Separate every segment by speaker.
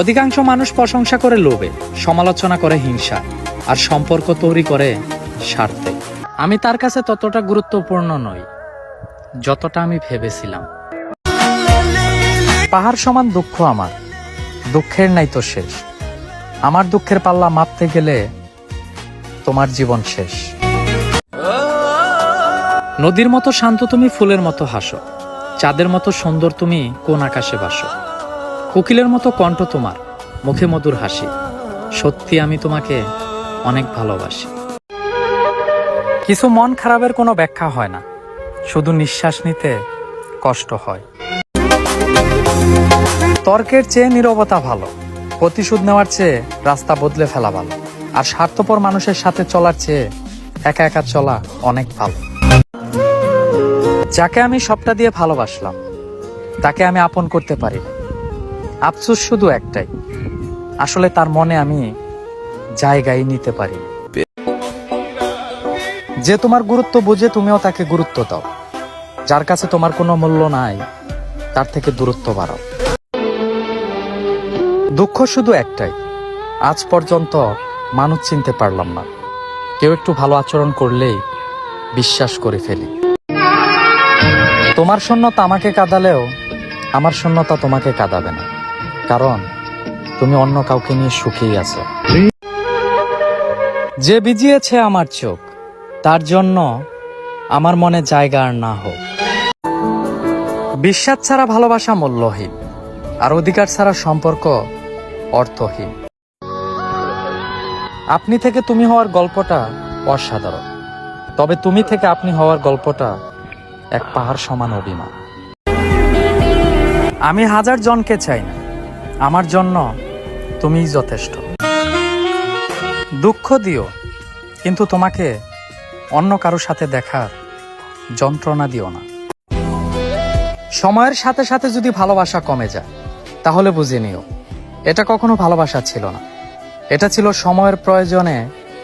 Speaker 1: অধিকাংশ মানুষ প্রশংসা করে লোভে, সমালোচনা করে হিংসা, আর সম্পর্ক তৈরি করে স্বার্থে। আমি তার কাছে ততটা গুরুত্বপূর্ণ নই, যতটা আমি ভেবেছিলাম। পাহাড় সমান দুঃখ আমার, দুঃখের নাই তো শেষ। আমার দুঃখের পাল্লা মাপতে গেলে তোমার জীবন শেষ। নদীর মতো শান্ত তুমি, ফুলের মতো হাসো। চাঁদের মতো সুন্দর তুমি, কোন আকাশে বাসো। কোকিলের মতো কণ্ঠ তোমার, মুখে মধুর হাসি। সত্যি আমি তোমাকে অনেক ভালোবাসি। কিছু মন খারাপের কোনো ব্যাখ্যা হয় না। শুধু নিঃশ্বাস নিতে কষ্ট হয়। তর্কের চেয়ে নীরবতা ভালো। প্রতিশোধ নেওয়ার চেয়ে রাস্তা বদলে ফেলা ভালো। আর স্বার্থপর মানুষের সাথে চলার চেয়ে একা একা চলা অনেক ভালো। যাকে আমি সবটা দিয়ে ভালোবাসলাম, তাকে আমি আপন করতে পারি। আফসোস শুধু একটাই। আসলে তার মনে আমি জায়গায় নিতে পারি। যে তোমার গুরুত্ব বুঝে তুমিও তাকে গুরুত্ব দাও। যার কাছে তোমার কোনো মূল্য নাই, তার থেকে দূরত্ব বাড়াও। দুঃখ শুধু একটাই, আজ পর্যন্ত মানুষ চিনতে পারলাম না। কেউ একটু ভালো আচরণ করলেই বিশ্বাস করে ফেলি। তোমার শূন্যতা আমাকে কাঁদালেও, আমার শূন্যতা তোমাকে কাঁদাবে না। কারণ তুমি অন্য কাউকে নিয়ে সুখেই আছো। যে বিজিয়েছে আমার চোখ, তার জন্য আমার মনে জায়গা আর না হোক। বিশ্বাস ছাড়া ভালোবাসা মূল্যহীন, আর অধিকার ছাড়া সম্পর্ক অর্থহীন। আপনি থেকে তুমি হওয়ার গল্পটা অসাধারণ, তবে তুমি থেকে আপনি হওয়ার গল্পটা এক পাহাড় সমান অভিমান। আমি হাজার জনকে চাই না আমার জন্য তুমিই যথেষ্ট। দুঃখ দিও, কিন্তু তোমাকে অন্য কারোর সাথে দেখার যন্ত্রণা দিও না। সময়ের সাথে সাথে যদি ভালোবাসা কমে যায়, তাহলে বুঝে নিও, এটা কখনো ভালোবাসা ছিল না। এটা ছিল সময়ের প্রয়োজনে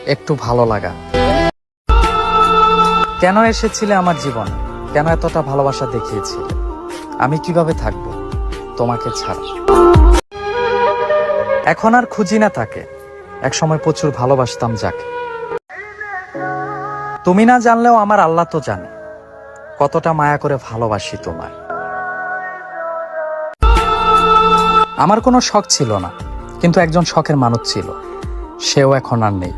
Speaker 1: একটু ভালো লাগা। কেন এসেছিলে আমার জীবন? কেন এতটা ভালোবাসা দেখিয়েছিলে? আমি কীভাবে থাকব তোমাকে ছাড়া? এখন আর খুঁজি না তাকে। একসময় প্রচুর ভালোবাসতাম যাকে। তুমি না জানলেও আমার আল্লাহ তো জানে। কতটা মায়া করে ভালোবাসি তোমায়। আমার কোনো শখ ছিল না, কিন্তু একজন শখের মানুষ ছিল। সেও এখন আর নেই।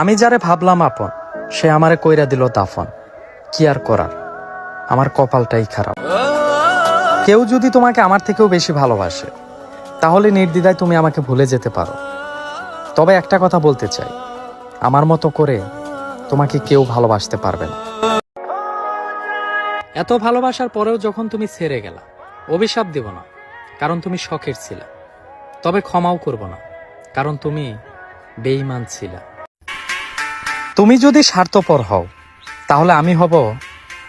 Speaker 1: আমি যারে ভাবলাম আপন, সে আমারে কইরা দিল দাফন। কি আর করার? আমার কপালটাই খারাপ। কেউ যদি তোমাকে আমার থেকেও বেশি ভালোবাসে তাহলে নির্দ্বিধায় তুমি আমাকে ভুলে যেতে পারো। তবে একটা কথা বলতে চাই। আমার মতো করে তোমাকে কেউ ভালোবাসতে পারবে না। এত ভালোবাসার পরেও যখন তুমি ছেড়ে গেলা অভিশাপ দেব না কারণ তুমি শখের ছিল। তবে ক্ষমাও করব না কারণ তুমি বেঈমান ছিল। তুমি যদি স্বার্থপর হও তাহলে আমি হব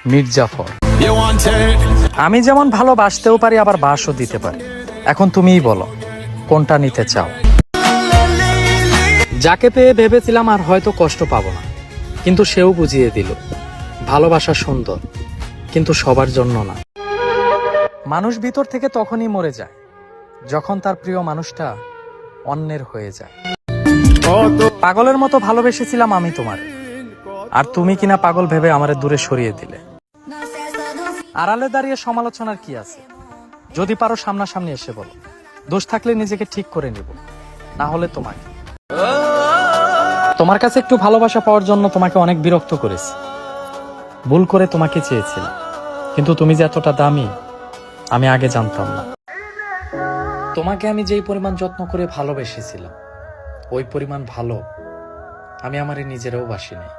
Speaker 1: মির্জাফর? আমি যেমন ভালোবাসতেও পারি আবার বাসও দিতে পারি। এখন তুমিই বলো, কোনটা নিতে চাও? যাকে পেয়ে ভেবেছিলাম আর হয়তো কষ্ট পাবো না, কিন্তু সেও বুঝিয়ে দিল, ভালোবাসা সুন্দর, কিন্তু সবার জন্য না। মানুষ ভিতর থেকে তখনই মরে যায়, যখন তার প্রিয় মানুষটা অন্যের হয়ে যায়। পাগলের মতো ভালোবেসেছিলাম আমি তোমার, আর তুমি কিনা পাগল ভেবে আমারে দূরে সরিয়ে দিলে। আড়ালে দাঁড়িয়ে সমালোচনার কি আছে? যদি পারো সামনাসামনি এসে বলো। দোষ থাকলে নিজেকে ঠিক করে নিব। না হলে তোমাকে তোমার কাছে একটু ভালোবাসা পাওয়ার জন্য তোমাকে অনেক বিরক্ত করেছি। ভুল করে তোমাকে চেয়েছিলাম। কিন্তু তুমি যে এতটা দামি, আমি আগে জানতাম না। তোমাকে আমি যেই পরিমাণ যত্ন করে ভালোবেসেছিলাম, ওই পরিমাণ ভালো আমি আমার নিজেরও বাসি নাই